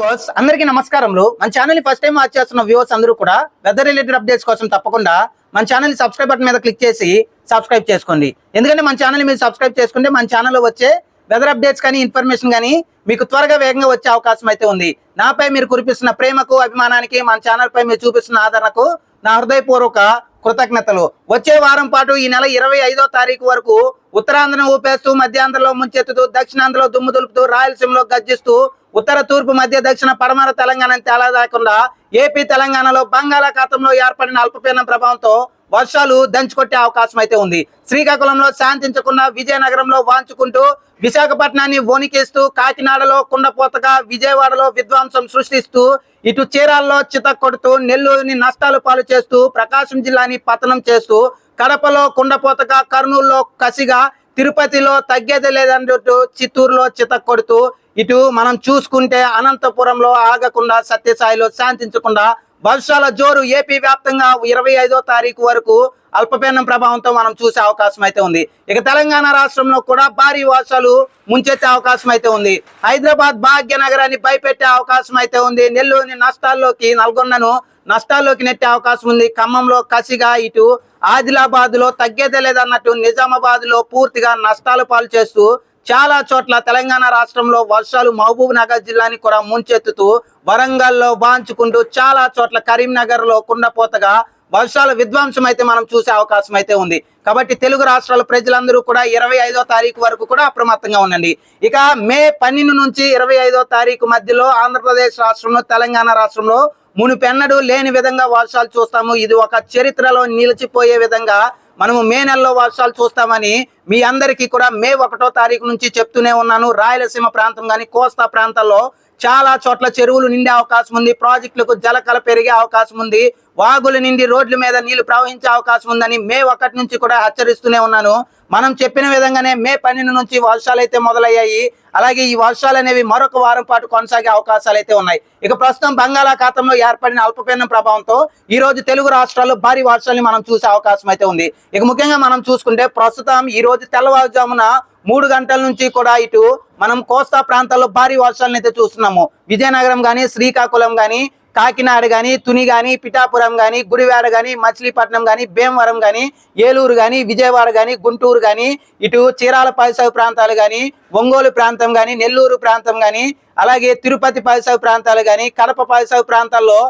Viewers అందరికీ నమస్కారములు. మన ఛానల్ ఫస్ట్ టైం వాచ్ చేస్తున్న వ్యూవర్స్ అందరూ కూడా వెదర్ రిలేటెడ్ అప్డేట్స్ కోసం తప్పకుండా మన ఛానల్ సబ్స్క్రైబ్ బటన్ మీద క్లిక్ చేసి సబ్స్క్రైబ్ చేసుకోండి. ఎందుకంటే మన ఛానల్ మీరు సబ్స్క్రైబ్ చేసుకుంటే మన ఛానల్లో వచ్చే వెదర్ అప్డేట్స్ కానీ ఇన్ఫర్మేషన్ కానీ మీకు త్వరగా వేగంగా వచ్చే అవకాశం అయితే ఉంది. నాపై మీరు కురిపిస్తున్న ప్రేమకు అభిమానానికి మన ఛానల్ పై మీరు చూపిస్తున్న ఆదరణకు నా హృదయపూర్వక కృతజ్ఞతలు. వచ్చే వారం పాటు ఈ నెల ఇరవై ఐదో తారీఖు వరకు ఉత్తరాంధ్రను ఊపేస్తూ మధ్యాంధ్రలో ముంచెత్తుతూ దక్షిణాంధ్రలో దుమ్ము దులుపుతూ రాయలసీమలో గర్జిస్తూ ఉత్తర తూర్పు మధ్య దక్షిణ పడమర తెలంగాణ తేలా లేకుండా ఏపీ తెలంగాణలో బంగాళాఖాతంలో ఏర్పడిన అల్పపీడనం ప్రభావంతో వర్షాలు దంచుకొట్టే అవకాశం అయితే ఉంది. శ్రీకాకుళంలో శాంతించకుండా విజయనగరంలో వాంచుకుంటూ విశాఖపట్నాన్ని వణికేస్తూ కాకినాడలో కుండపోతగా విజయవాడలో విధ్వంసం సృష్టిస్తూ ఇటు చీరాల్లో చితక్కొడుతూ కొడుతూ నెల్లూరుని నష్టాలు పాలు చేస్తూ ప్రకాశం జిల్లాని పతనం చేస్తూ కడపలో కుండపోతగా కర్నూలులో కసిగా తిరుపతిలో తగ్గేది లేదన్నట్టు చిత్తూరులో చితక్కొడుతూ కొడుతూ ఇటు మనం చూసుకుంటే అనంతపురంలో ఆగకుండా సత్యసాయిలో శాంతించకుండా వర్షాల జోరు ఏపీ వ్యాప్తంగా ఇరవై ఐదో తారీఖు వరకు అల్పపీడనం ప్రభావంతో మనం చూసే అవకాశం అయితే ఉంది. ఇక తెలంగాణ రాష్ట్రంలో కూడా భారీ వర్షాలు ముంచెత్తే అవకాశం అయితే ఉంది. హైదరాబాద్ భాగ్యనగరాన్ని భయపెట్టే అవకాశం అయితే ఉంది. నెల్లూరుని నష్టాల్లోకి నల్గొండను నష్టాల్లోకి నెట్టే అవకాశం ఉంది. ఖమ్మంలో కసిగా ఇటు ఆదిలాబాద్లో తగ్గేదే లేదన్నట్టు నిజామాబాద్లో పూర్తిగా నష్టాలు పాలు చేస్తూ చాలా చోట్ల తెలంగాణ రాష్ట్రంలో వర్షాలు మహబూబ్ నగర్ జిల్లాని కూడా ముంచెత్తుతూ వరంగల్లో బాంచుకుంటూ చాలా చోట్ల కరీంనగర్లో కుండపోతగా వర్షాల విధ్వంసం అయితే మనం చూసే అవకాశం అయితే ఉంది. కాబట్టి తెలుగు రాష్ట్రాల ప్రజలందరూ కూడా ఇరవై ఐదో తారీఖు వరకు కూడా అప్రమత్తంగా ఉండండి. ఇక మే పన్నెండు నుంచి ఇరవై ఐదో తారీఖు మధ్యలో ఆంధ్రప్రదేశ్ రాష్ట్రంలో తెలంగాణ రాష్ట్రంలో మునుపెన్నడూ లేని విధంగా వర్షాలు చూస్తాము. ఇది ఒక చరిత్రలో నిలిచిపోయే విధంగా మనము మే నెలలో వర్షాలు చూస్తామని మీ అందరికీ కూడా మే ఒకటో తారీఖు నుంచి చెప్తూనే ఉన్నాను. రాయలసీమ ప్రాంతం కానీ కోస్తా ప్రాంతాల్లో చాలా చోట్ల చెరువులు నిండే అవకాశం ఉంది. ప్రాజెక్టులకు జలకల పెరిగే అవకాశం ఉంది. వాగులు నిండి రోడ్ల మీద నీళ్ళు ప్రవహించే అవకాశం ఉందని మే ఒకటి నుంచి కూడా హెచ్చరిస్తూనే ఉన్నాను. మనం చెప్పిన విధంగానే మే పన్నెండు నుంచి వర్షాలు అయితే మొదలయ్యాయి. అలాగే ఈ వర్షాలు అనేవి మరొక వారం పాటు కొనసాగే అవకాశాలు అయితే ఉన్నాయి. ఇక ప్రస్తుతం బంగాళాఖాతంలో ఏర్పడిన అల్పపీడనం ప్రభావంతో ఈ రోజు తెలుగు రాష్ట్రాల్లో భారీ వర్షాలని మనం చూసే అవకాశం అయితే ఉంది. ఇక ముఖ్యంగా మనం చూసుకుంటే ప్రస్తుతం ఈ రోజు తెల్లవారుజామున మూడు గంటల నుంచి కూడా ఇటు మనం కోస్తా ప్రాంతాల్లో భారీ వర్షాలను అయితే చూస్తున్నాము. విజయనగరం కానీ శ్రీకాకుళం కానీ కాకినాడ కానీ తుని కానీ పిఠాపురం కానీ గుడివాడ కానీ మచిలీపట్నం కానీ భీమవరం కానీ ఏలూరు కానీ విజయవాడ కానీ గుంటూరు కానీ ఇటు చీరాల పరిసర ప్రాంతాలు కానీ ఒంగోలు ప్రాంతం కానీ నెల్లూరు ప్రాంతం కానీ అలాగే తిరుపతి పరిసర ప్రాంతాలు కానీ కడప పరిసర ప్రాంతాల్లో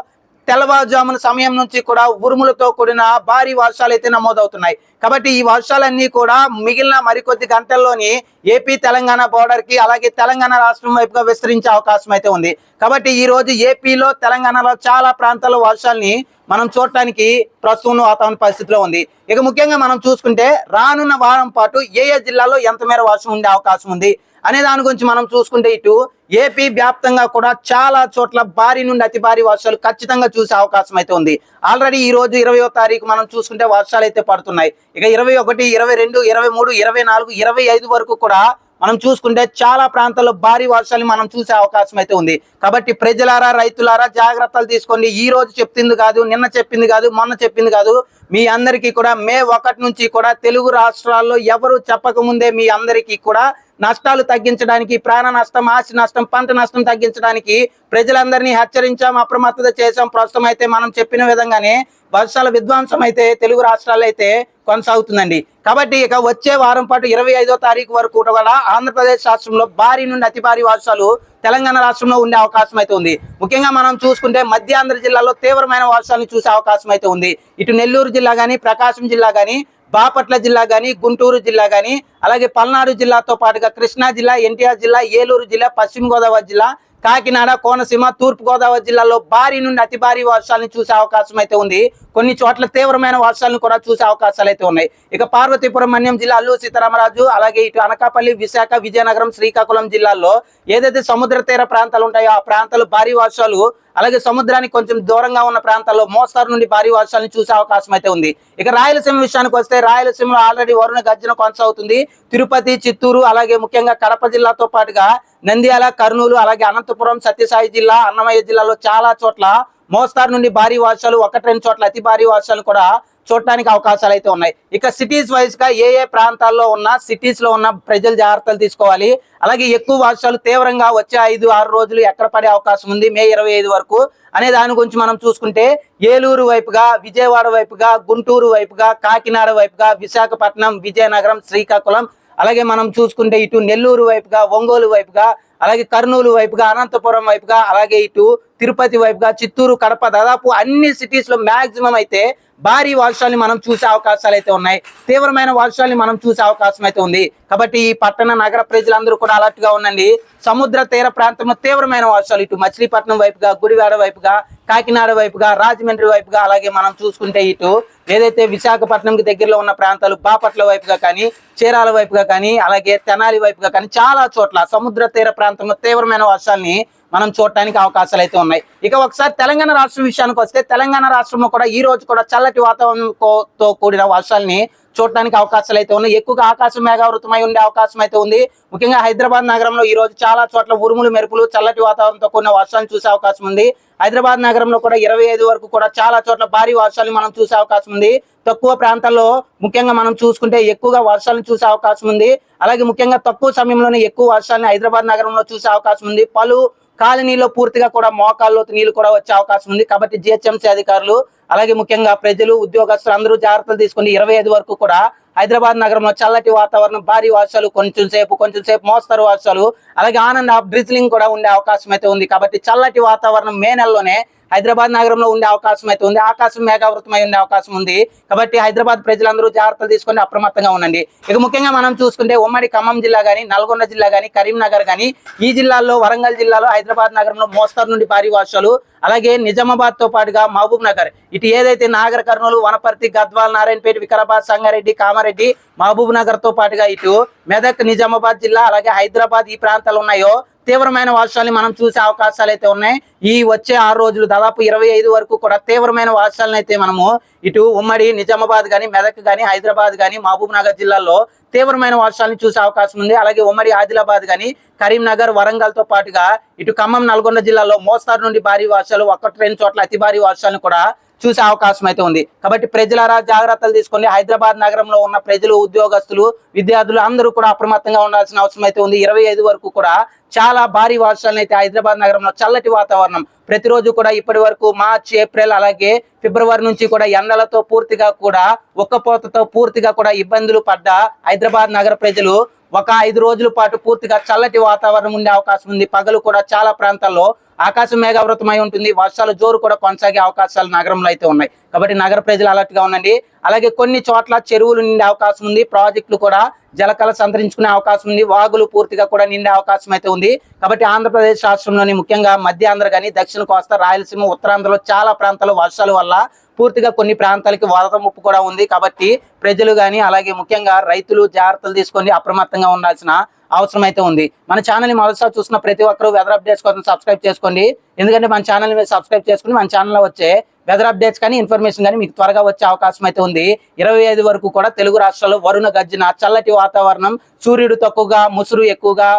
తెల్లవారుజామున సమయం నుంచి కూడా ఉరుములతో కూడిన భారీ వర్షాలు అయితే నమోదవుతున్నాయి. కాబట్టి ఈ వర్షాలన్నీ కూడా మిగిలిన మరికొద్ది గంటల్లోని ఏపీ తెలంగాణ బోర్డర్కి అలాగే తెలంగాణ రాష్ట్రం వైపుగా విస్తరించే అవకాశం అయితే ఉంది. కాబట్టి ఈ రోజు ఏపీలో తెలంగాణలో చాలా ప్రాంతాల్లో వర్షాలని మనం చూడటానికి ప్రస్తుతం వాతావరణ పరిస్థితిలో ఉంది. ఇక ముఖ్యంగా మనం చూసుకుంటే రానున్న వారం పాటు ఏ ఏ జిల్లాలో ఎంత మేర వర్షం ఉండే అవకాశం ఉంది అనే దాని గురించి మనం చూసుకుంటే ఇటు ఏపీ వ్యాప్తంగా కూడా చాలా చోట్ల భారీ నుండి అతి భారీ వర్షాలు ఖచ్చితంగా చూసే అవకాశం అయితే ఉంది. ఆల్రెడీ ఈ రోజు ఇరవయో తారీఖు మనం చూసుకుంటే వర్షాలు అయితే పడుతున్నాయి. ఇక ఇరవై ఒకటి ఇరవై రెండు ఇరవై మూడు ఇరవై నాలుగు ఇరవై ఐదు వరకు కూడా మనం చూసుకుంటే చాలా ప్రాంతాల్లో భారీ వర్షాలు మనం చూసే అవకాశం అయితే ఉంది. కాబట్టి ప్రజలారా రైతులారా జాగ్రత్తలు తీసుకోండి. ఈ రోజు చెప్పింది కాదు నిన్న చెప్పింది కాదు మొన్న చెప్పింది కాదు. మీ అందరికీ కూడా మే ఒకటి నుంచి కూడా తెలుగు రాష్ట్రాల్లో ఎవరు చెప్పకముందే మీ అందరికీ కూడా నష్టాలు తగ్గించడానికి ప్రాణ నష్టం ఆస్తి నష్టం పంట నష్టం తగ్గించడానికి ప్రజలందరినీ హెచ్చరించాం అప్రమత్తత చేశాం. ప్రస్తుతం అయితే మనం చెప్పిన విధంగానే వర్షాల విధ్వంసం అయితే తెలుగు రాష్ట్రాల్లో అయితే కొనసాగుతుందండి. కాబట్టి ఇక వచ్చే వారం పాటు ఇరవై ఐదో తారీఖు వరకు కూడా ఆంధ్రప్రదేశ్ రాష్ట్రంలో భారీ నుండి అతి భారీ వర్షాలు తెలంగాణ రాష్ట్రంలో ఉండే అవకాశం అయితే ఉంది. ముఖ్యంగా మనం చూసుకుంటే మధ్యాంధ్ర జిల్లాలో తీవ్రమైన వర్షాలను చూసే అవకాశం అయితే ఉంది. ఇటు నెల్లూరు జిల్లా కానీ ప్రకాశం జిల్లా కానీ బాపట్ల జిల్లా కానీ గుంటూరు జిల్లా కానీ అలాగే పల్నాడు జిల్లాతో పాటుగా కృష్ణా జిల్లా ఎన్టీఆర్ జిల్లా ఏలూరు జిల్లా పశ్చిమ గోదావరి జిల్లా కాకినాడ కోనసీమ తూర్పుగోదావరి జిల్లాలో భారీ నుండి అతి భారీ వర్షాలను చూసే అవకాశం అయితే ఉంది. కొన్ని చోట్ల తీవ్రమైన వర్షాలను కూడా చూసే అవకాశాలు అయితే ఉన్నాయి. ఇక పార్వతీపురం మన్యం జిల్లాలో సీతారామరాజు అలాగే ఇటు అనకాపల్లి విశాఖ విజయనగరం శ్రీకాకుళం జిల్లాల్లో ఏదైతే సముద్ర తీర ప్రాంతాలు ఉంటాయో ఆ ప్రాంతాలు భారీ వర్షాలు అలాగే సముద్రానికి కొంచెం దూరంగా ఉన్న ప్రాంతాల్లో మోస్తారు నుండి భారీ వర్షాలను చూసే అవకాశం అయితే ఉంది. ఇక రాయలసీమ విషయానికి వస్తే రాయలసీమలో ఆల్రెడీ వరుణ గర్జన కొనసాగుతుంది. తిరుపతి చిత్తూరు అలాగే ముఖ్యంగా కడప జిల్లాతో పాటుగా నంద్యాల కర్నూలు అలాగే అనంతపురం సత్యసాయి జిల్లా అన్నమయ్య జిల్లాలో చాలా చోట్ల మోస్తారు నుండి భారీ వర్షాలు ఒకటి రెండు చోట్ల అతి భారీ వర్షాలు కూడా చూడటానికి అవకాశాలు అయితే ఉన్నాయి. ఇక సిటీస్ వైజ్గా ఏ ఏ ప్రాంతాల్లో ఉన్న సిటీస్లో ఉన్న ప్రజలు జాగ్రత్తలు తీసుకోవాలి. అలాగే ఎక్కువ వర్షాలు తీవ్రంగా వచ్చే ఐదు ఆరు రోజులు ఎక్కడ పడే అవకాశం ఉంది? మే ఇరవై ఐదు వరకు. అనే దాని గురించి మనం చూసుకుంటే ఏలూరు వైపుగా విజయవాడ వైపుగా గుంటూరు వైపుగా కాకినాడ వైపుగా విశాఖపట్నం విజయనగరం శ్రీకాకుళం అలాగే మనం చూసుకుంటే ఇటు నెల్లూరు వైపుగా ఒంగోలు వైపుగా అలాగే కర్నూలు వైపుగా అనంతపురం వైపుగా అలాగే ఇటు తిరుపతి వైపుగా చిత్తూరు కడప దాదాపు అన్ని సిటీస్లో మాక్సిమం అయితే భారీ వర్షాలని మనం చూసే అవకాశాలు అయితే ఉన్నాయి. తీవ్రమైన వర్షాలని మనం చూసే అవకాశం అయితే ఉంది. కాబట్టి ఈ పట్టణ నగర ప్రజలందరూ కూడా అలర్ట్గా ఉండండి. సముద్ర తీర ప్రాంతంలో తీవ్రమైన వర్షాలు ఇటు మచిలీపట్నం వైపుగా గుడివాడ వైపుగా కాకినాడ వైపుగా రాజమండ్రి వైపుగా అలాగే మనం చూసుకుంటే ఇటు ఏదైతే విశాఖపట్నంకి దగ్గరలో ఉన్న ప్రాంతాలు బాపట్ల వైపుగా కానీ చీరాల వైపుగా కానీ అలాగే తెనాలి వైపుగా కానీ చాలా చోట్ల సముద్ర తీర ప్రాంతంలో తీవ్రమైన వర్షాలని మనం చూడటానికి అవకాశాలు అయితే ఉన్నాయి. ఇక ఒకసారి తెలంగాణ రాష్ట్రం విషయానికి వస్తే తెలంగాణ రాష్ట్రంలో కూడా ఈ రోజు కూడా చల్లటి వాతావరణంతో కూడిన వర్షాలని చూడటానికి అవకాశాలు అయితే ఉన్నాయి. ఎక్కువగా ఆకాశం మేఘావృతమై ఉండే అవకాశం అయితే ఉంది. ముఖ్యంగా హైదరాబాద్ నగరంలో ఈ రోజు చాలా చోట్ల ఉరుములు మెరుపులు చల్లటి వాతావరణంతో కూడిన వర్షాలు చూసే అవకాశం ఉంది. హైదరాబాద్ నగరంలో కూడా ఇరవై ఐదు వరకు కూడా చాలా చోట్ల భారీ వర్షాలు మనం చూసే అవకాశం ఉంది. తక్కువ ప్రాంతాల్లో ముఖ్యంగా మనం చూసుకుంటే ఎక్కువగా వర్షాలను చూసే అవకాశం ఉంది. అలాగే ముఖ్యంగా తక్కువ సమయంలోనే ఎక్కువ వర్షాలను హైదరాబాద్ నగరంలో చూసే అవకాశం ఉంది. పలు కాలనీలో పూర్తిగా కూడా మోకాల్లో నీళ్ళు కూడా వచ్చే అవకాశం ఉంది. కాబట్టి జిహెచ్ఎంసీ అధికారులు అలాగే ముఖ్యంగా ప్రజలు ఉద్యోగస్తులు అందరూ జాగ్రత్తలు తీసుకుని ఇరవై ఐదు వరకు కూడా హైదరాబాద్ నగరంలో చల్లటి వాతావరణం భారీ వర్షాలు కొంచెం సేపు కొంచెం సేపు మోస్తరు వర్షాలు అలాగే ఆనంద డ్రిజ్లింగ్ కూడా ఉండే అవకాశం అయితే ఉంది. కాబట్టి చల్లటి వాతావరణం మే నెలలోనే హైదరాబాద్ నగరంలో ఉండే అవకాశం అయితే ఉంది. ఆకాశం మేఘావృతమై ఉండే అవకాశం ఉంది. కాబట్టి హైదరాబాద్ ప్రజలందరూ జాగ్రత్తలు తీసుకొని అప్రమత్తంగా ఉండండి. ఇక ముఖ్యంగా మనం చూసుకుంటే ఉమ్మడి ఖమ్మం జిల్లా కానీ నల్గొండ జిల్లా కానీ కరీంనగర్ కానీ ఈ జిల్లాల్లో వరంగల్ జిల్లాలో హైదరాబాద్ నగరంలో మోస్తరు నుండి భారీ వర్షాలు అలాగే నిజామాబాద్తో పాటుగా మహబూబ్ నగర్. ఇటు ఏదైతే నాగర్ కర్నూలు వనపర్తి గద్వాల్ నారాయణపేట వికారాబాద్ సంగారెడ్డి కామారెడ్డి మహబూబ్ నగర్తో పాటుగా ఇటు మెదక్ నిజామాబాద్ జిల్లా అలాగే హైదరాబాద్ ఈ ప్రాంతాలు ఉన్నాయో తీవ్రమైన వర్షాలని మనం చూసే అవకాశాలు అయితే ఉన్నాయి. ఈ వచ్చే ఆరు రోజులు దాదాపు ఇరవై ఐదు వరకు కూడా తీవ్రమైన వర్షాలను అయితే మనము ఇటు ఉమ్మడి నిజామాబాద్ కానీ మెదక్ కానీ హైదరాబాద్ కానీ మహబూబ్ నగర్ జిల్లాల్లో తీవ్రమైన వర్షాలను చూసే అవకాశం ఉంది. అలాగే ఉమ్మడి ఆదిలాబాద్ కానీ కరీంనగర్ వరంగల్తో పాటుగా ఇటు ఖమ్మం నల్గొండ జిల్లాలో మోస్తారు నుండి భారీ వర్షాలు ఒక్కటి రెండు చోట్ల అతి భారీ వర్షాలను కూడా చూసే అవకాశం అయితే ఉంది. కాబట్టి ప్రజలారా జాగ్రత్తలు తీసుకొని హైదరాబాద్ నగరంలో ఉన్న ప్రజలు ఉద్యోగస్తులు విద్యార్థులు అందరూ కూడా అప్రమత్తంగా ఉండాల్సిన అవసరం అయితే ఉంది. ఇరవై ఐదు వరకు కూడా చాలా భారీ వర్షాలను అయితే హైదరాబాద్ నగరంలో చల్లటి వాతావరణం. ప్రతిరోజు కూడా ఇప్పటి వరకు మార్చ్ ఏప్రిల్ అలాగే ఫిబ్రవరి నుంచి కూడా ఎండలతో పూర్తిగా కూడా ఒక్కపోతతో పూర్తిగా కూడా ఇబ్బందులు పడ్డ హైదరాబాద్ నగర ప్రజలు ఒక ఐదు రోజుల పాటు పూర్తిగా చల్లటి వాతావరణం ఉండే అవకాశం ఉంది. పగలు కూడా చాలా ప్రాంతాల్లో ఆకాశం మేఘావృతమై ఉంటుంది. వర్షాలు జోరు కూడా కొనసాగే అవకాశాలు నగరంలో అయితే ఉన్నాయి. కాబట్టి నగర ప్రజలు అలర్ట్గా ఉండండి. అలాగే కొన్ని చోట్ల చెరువులు నిండే అవకాశం ఉంది. ప్రాజెక్టులు కూడా జలకళ సంతరించుకునే అవకాశం ఉంది. వాగులు పూర్తిగా కూడా నిండే అవకాశం అయితే ఉంది. కాబట్టి ఆంధ్రప్రదేశ్ రాష్ట్రంలోని ముఖ్యంగా మధ్య ఆంధ్ర కానీ దక్షిణ కోస్తా రాయలసీమ ఉత్తరాంధ్రలో చాలా ప్రాంతాలు వర్షాల వల్ల పూర్తిగా కొన్ని ప్రాంతాలకి వరద ముప్పు కూడా ఉంది. కాబట్టి ప్రజలు కానీ అలాగే ముఖ్యంగా రైతులు జాగ్రత్తలు తీసుకొని అప్రమత్తంగా ఉండాల్సిన అవసరం అయితే ఉంది. మన ఛానల్ని మొదటిసారి చూసిన ప్రతి ఒక్కరూ వెదర్ అప్డేట్స్ కోసం సబ్స్క్రైబ్ చేసుకోండి. ఎందుకంటే మన ఛానల్ మీద సబ్స్క్రైబ్ చేసుకుని మన ఛానల్లో వచ్చే వెదర్ అప్డేట్స్ కానీ ఇన్ఫర్మేషన్ కానీ మీకు త్వరగా వచ్చే అవకాశం అయితే ఉంది. ఇరవై ఐదు వరకు కూడా తెలుగు రాష్ట్రాల్లో వరుణ గర్జన చల్లటి వాతావరణం సూర్యుడు తక్కువగా ముసురు ఎక్కువగా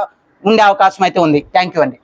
ఉండే అవకాశం అయితే ఉంది. థ్యాంక్ యూ అండి.